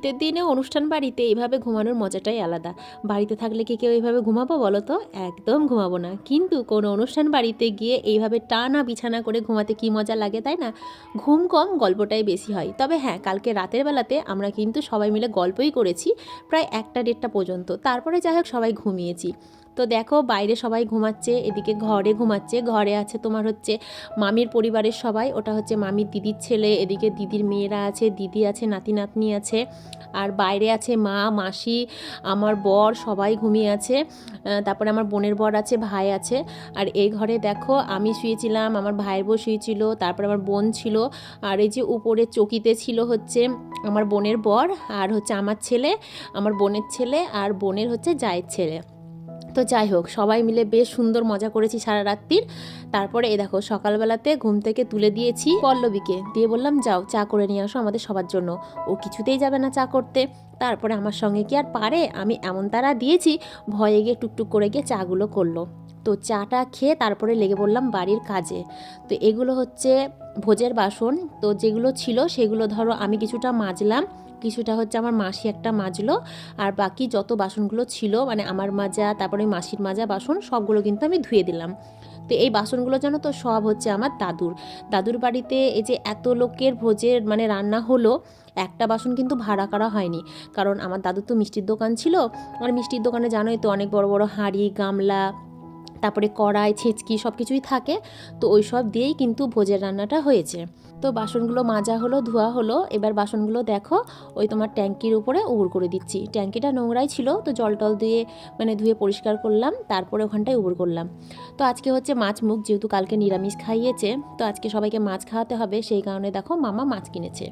শীতের দিনে অনুষ্ঠান বাড়িতে এইভাবে ঘুমানোর মজাটাই আলাদা। বাড়িতে থাকলে কি কেউ এইভাবে ঘুমাবো বলো তো? একদম ঘুমাবো না। কিন্তু কোনো অনুষ্ঠান বাড়িতে গিয়ে এইভাবে টানা বিছানা করে ঘুমাতে কি মজা লাগে, তাই না? ঘুম কম, গল্পটাই বেশি হয়। তবে হ্যাঁ কালকে রাতের বেলাতে আমরা কিন্তু সবাই মিলে গল্পই করেছি প্রায় একটা দেড়টা পর্যন্ত। তারপরে যাই হোক, সবাই ঘুমিয়েছি। তো দেখো বাইরে সবাই ঘুমাচ্ছে, এদিকে ঘরে ঘুমাচ্ছে, ঘরে আছে তোমার হচ্ছে মামির পরিবারের সবাই, ওটা হচ্ছে মামির দিদির ছেলে, এদিকে দিদির মেয়েরা আছে, দিদি আছে, নাতি নাতনি আছে, আর বাইরে আছে মা, মাসি, আমার বর, সবাই ঘুমিয়ে আছে তারপরে আমার বোনের বর আছে, ভাই আছে, আর এই ঘরে দেখো আমি শুয়েছিলাম, আমার ভাইয়ের বউ শুয়েছিল, তারপরে আমার বোন ছিল, আর এই যে উপরে চকিতে ছিল হচ্ছে আমার বোনের বর, আর হচ্ছে আমার ছেলে, আমার বোনের ছেলে, আর বোনের হচ্ছে জায়ের ছেলে। তো যাই হোক, সবাই মিলে বেশ সুন্দর মজা করেছি সারা রাত্রির। তারপরে এ দেখো, সকালবেলাতে ঘুম থেকে তুলে দিয়েছি পল্লবীকে। দিয়ে বললাম, যাও, চা করে নিয়ে আসো আমাদের সবার জন্য। ও কিছুতেই যাবে না চা করতে। তারপরে আমার সঙ্গে কি আর পারে? আমি এমন তারা দিয়েছি, ভয়ে গিয়ে টুকটুক করে গিয়ে চাগুলো করল। তো চাটা খেয়ে তারপরে লেগে পড়লাম বাড়ির কাজে। তো এগুলো হচ্ছে ভোজের বাসন, তো যেগুলো ছিল সেগুলো ধরো আমি কিছুটা মাজলাম, কিছুটা হচ্ছে আমার মাসি একটা মাজলো, আর বাকি যত বাসনগুলো ছিল মানে আমার মাজা, তারপরে মাসির মাজা বাসন, সবগুলো কিন্তু আমি ধুয়ে দিলাম। তো এই বাসনগুলো জানো তো, সব হচ্ছে আমার দাদুর। দাদুর বাড়িতে এই যে এত লোকের ভোজের মানে রান্না হলো, একটা বাসন কিন্তু ভাড়া করা হয়নি। কারণ আমার দাদুর তো মিষ্টির দোকান ছিল, আর মিষ্টির দোকানে জানোই তো অনেক বড় বড় হাঁড়ি, গামলা তারপরে কড়াই, ছেঁচকি সব কিছুই থাকে। তো ওই সব দিয়েই কিন্তু ভোজের রান্নাটা হয়েছে। তো বাসনগুলো মাজা হলো, ধোয়া হলো। এবার বাসনগুলো দেখো, ওই তোমার ট্যাঙ্কির উপরে উবুর করে দিচ্ছি। ট্যাঙ্কিটা নোংরাই ছিল, তো জল টল দিয়ে মানে ধুয়ে পরিষ্কার করলাম, তারপরে ওখানটায় উবুর করলাম। তো আজকে হচ্ছে মাছ মুখ, যেহেতু কালকে নিরামিষ খাইয়েছে, তো আজকে সবাইকে মাছ খাওয়াতে হবে, সেই কারণে দেখো মামা মাছ কিনেছে।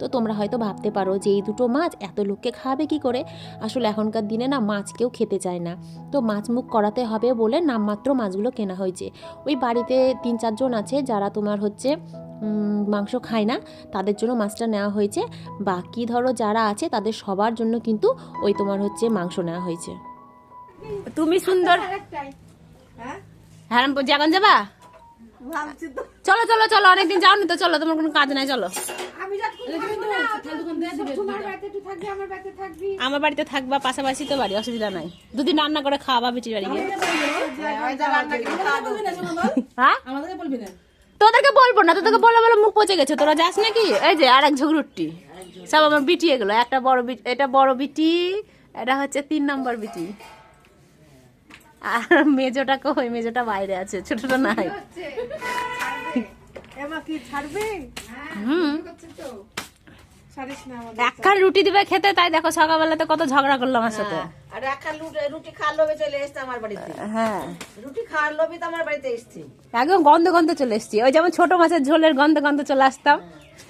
তো তোমরা হয়তো ভাবতে পারো যে এই দুটো মাছ এত লোককে খাবে কি করে? আসলে এখনকার দিনে না মাছ কেউ খেতে চায় না। তো মাছ মুখ করাতে হবে বলে নামমাত্র মাছগুলো কেনা হয়েছে। ওই বাড়িতে তিন চারজন আছে যারা তোমার হচ্ছে মাংস খায় না তাদের জন্য মাছটা নেওয়া হয়েছে। বাকি ধরো যারা আছে তাদের সবার জন্য কিন্তু ওই তোমার হচ্ছে মাংস নেওয়া হয়েছে। তুমি সুন্দর। হ্যাঁ জাগান যাবা? চলো চলো চলো অনেকদিন যাওনি তো চলো তোমার কোনো কাজ নাই চলো। আমার বাড়িতে থাকবি। আমার বাড়িতে থাকবা পাশাপাশি তো বাড়ি অসুবিধা নাই। দুদিন রান্না করে খাওয়াবা বিটির বাড়ি হ্যাঁ তোদেরকে বলব না তোদেরকে বলে বলে মুখ পচে গেছে। তোরা যাস নাকি? এই যে আর এক ঝগড়ুটি সব আমার বিটি এগুলো একটা বড় বিটি এটা বড় বিটি এটা হচ্ছে তিন নম্বর বিটি। আর মেজোটা কই? মেজোটা বাইরে আছে ছোটটা নাই। একখান রুটি দিবে খেতে তাই দেখো সকালবেলাতে কত ঝগড়া করল আমার সাথে। আর একটা লুটি রুটি খাওয়ার লোভে চলে এসছে আমার বাড়িতে। হ্যাঁ। রুটি খাওয়ার লোভে তো আমার বাড়িতে এসছে। একদম গন্ধ গন্ধ চলে এসছি। ওই যেমন ছোট মাছের ঝোলের গন্ধ গন্ধ চলে আসতাম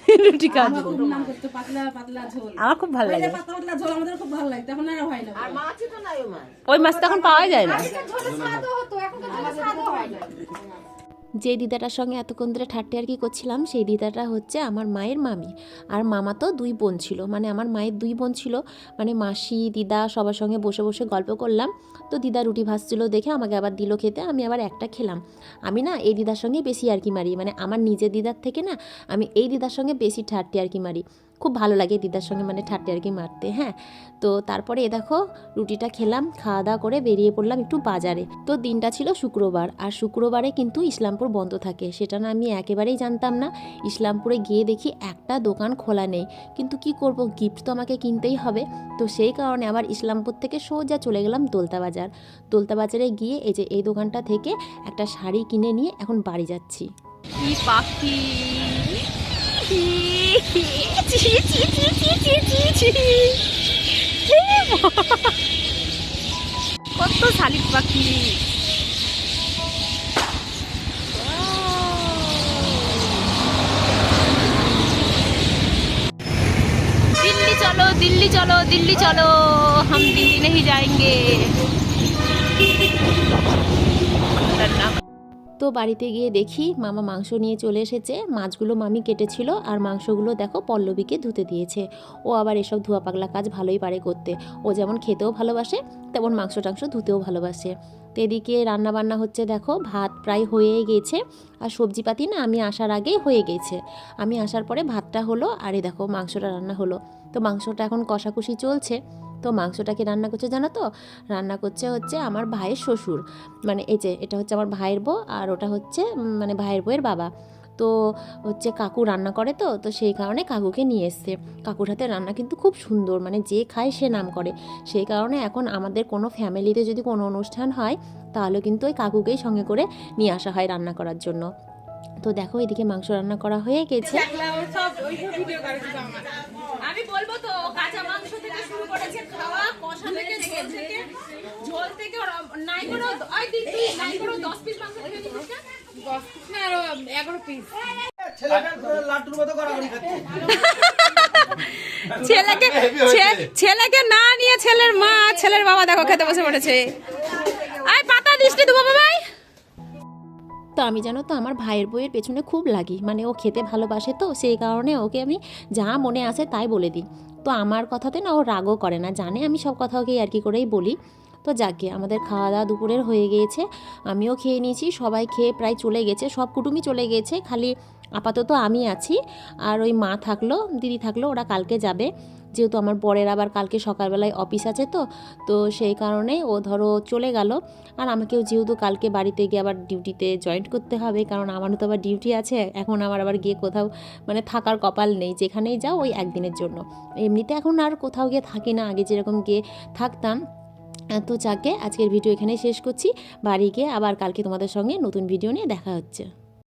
রুটি খাওয়ার জন্য। নাম করতো পাতলা পাতলা ঝোল। আমার খুব ভালো লাগে। পাতলা পাতলা ঝোল আমাদের খুব ভালো লাগতো এখন আর হয় না। আর মাছই তো নাই ও মাছ। ওই মাছ তখন পাওয়াই যায় না। যে দিদাটার সঙ্গে এতক্ষণ ধরে ঠাট্টি আর কি করছিলাম, সেই দিদাটা হচ্ছে আমার মায়ের মামি। আর মামা তো দুই বোন ছিল মানে আমার মায়ের দুই বোন ছিল। মানে মাসি, দিদা সবার সঙ্গে বসে বসে গল্প করলাম। তো দিদা রুটি ভাজছিল দেখে আমাকে আবার দিল খেতে, আমি আবার একটা খেলাম। আমি না এই দিদার সঙ্গে বেশি আর কি মারি মানে আমার নিজের দিদার থেকে না আমি এই দিদার সঙ্গে বেশি ঠাট্টি আর কি মারি। খুব ভালো লাগে দিদার সঙ্গে মানে ঠাট্টি আর কি মারতে হ্যাঁ? তো তারপরে এ দেখো, রুটিটা খেলাম খাওয়া দাওয়া করে বেরিয়ে পড়লাম একটু বাজারে। তো দিনটা ছিল শুক্রবার, আর শুক্রবারে কিন্তু ইসলামপুর বন্ধ থাকে। সেটা না আমি একেবারেই জানতাম না। ইসলামপুরে গিয়ে দেখি একটা দোকান খোলা নেই। কিন্তু কি করব গিফট তো আমাকে কিনতেই হবে। তো সেই কারণে আবার ইসলামপুর থেকে সোজা চলে গেলাম দোলতা বাজার। দোলতা বাজারে গিয়ে এই যে এই দোকানটা থেকে একটা শাড়ি কিনে নিয়ে এখন বাড়ি যাচ্ছি। কি পাখি? কত শালিক পাখি दिल्ली चलो दिल्ली चलो दिल्ली चलो हम दिल्ली नहीं जाएंगे তো বাড়িতে গিয়ে দেখি মামা মাংস নিয়ে চলে এসেছে। মাছগুলো মামি কেটেছিল আর মাংসগুলো দেখো পল্লবীকে ধুতে দিয়েছে। ও আবার এসব ধোয়া পাগলা কাজ ভালোই পারে করতে। ও যেমন খেতেও ভালোবাসে, তেমন মাংস টাংস ধুতেও ভালোবাসে। তো এদিকে রান্নাবান্না হচ্ছে দেখো, ভাত প্রায় হয়েই গেছে। আর সবজিপাতি না আমি আসার আগেই হয়ে গেছে। আমি আসার পরে ভাতটা হলো আর এই দেখো মাংসটা রান্না হলো। তো মাংসটা এখন কষাকষি চলছে। তো মাংসটাকে রান্না করছে, জানো তো? রান্না করছে হচ্ছে আমার ভাইয়ের শ্বশুর। মানে এই যে, এটা হচ্ছে আমার ভাইয়ের বউ আর ওটা হচ্ছে মানে ভাইয়ের বউয়ের বাবা। তো হচ্ছে কাকু রান্না করে তো তো সেই কারণে কাকুকে নিয়ে এসছে। কাকুর হাতে রান্না কিন্তু খুব সুন্দর মানে যে খায় সে নাম করে। সেই কারণে এখন আমাদের কোনো ফ্যামিলিতে যদি কোনো অনুষ্ঠান হয়, তাহলে কিন্তু ওই কাকুকেই সঙ্গে করে নিয়ে আসা হয় রান্না করার জন্য। তো দেখো, এদিকে মাংস রান্না করা হয়ে গেছে। আমি বলব তো, কাঁচা মাংস থেকে শুরু খাওয়া কষা থেকে ঝোল থেকে। ঝোল থেকে নাই করে ওই দিন তুই নাই করে দশ পিস মাংস খেয়ে নিয়েছিস না? না আরও এগারো পিস লাড্ডুর মতো গড়াগড়ি খাচ্ছে। ছেলেকে ছেলেকে না নিয়ে ছেলের মা ছেলের বাবা দেখো খেতে বসে পড়েছে। আয় পাতা দৃষ্টি দেবো বাবাই তো আমি জানো তো আমার ভাইয়ের বইয়ের পেছনে খুব লাগি। মানে ও খেতে ভালোবাসে তো সেই কারণে ওকে আমি যা মনে আসে তাই বলে দিই। তো আমার কথাতে না ও রাগও করে না, জানে আমি সব কথা ওকে আর কি করেই বলি। তো যাকে, আমাদের খাওয়া দাওয়া দুপুরের হয়ে গিয়েছে, আমিও খেয়ে নিয়েছি, সবাই খেয়ে প্রায় চলে গেছে, সব কুটুমই চলে গেছে, খালি আপাতত আমি আছি। আর ওই মা থাকল, দিদি থাকল, ওরা কালকে যাবে। যেহেতু আমার বরের আবার কালকে সকালবেলায় অফিস আছে তো তো সেই কারণে ও ধরো চলে গেল। আর আমাকেও যেহেতু কালকে বাড়িতে গিয়ে আবার ডিউটিতে জয়েন্ট করতে হবে, কারণ আমারও তো আবার ডিউটি আছে, এখন আমার আবার গিয়ে কোথাও মানে থাকার কপাল নেই। যেখানেই যাও ওই একদিনের জন্য। এমনিতে এখন আর কোথাও গিয়ে থাকি না, আগে যেরকম গিয়ে থাকতাম। তো যাকে, আজকের ভিডিও এখানেই শেষ করছি। বাড়ি গিয়ে আবার কালকে তোমাদের সঙ্গে নতুন ভিডিও নিয়ে দেখা হচ্ছে।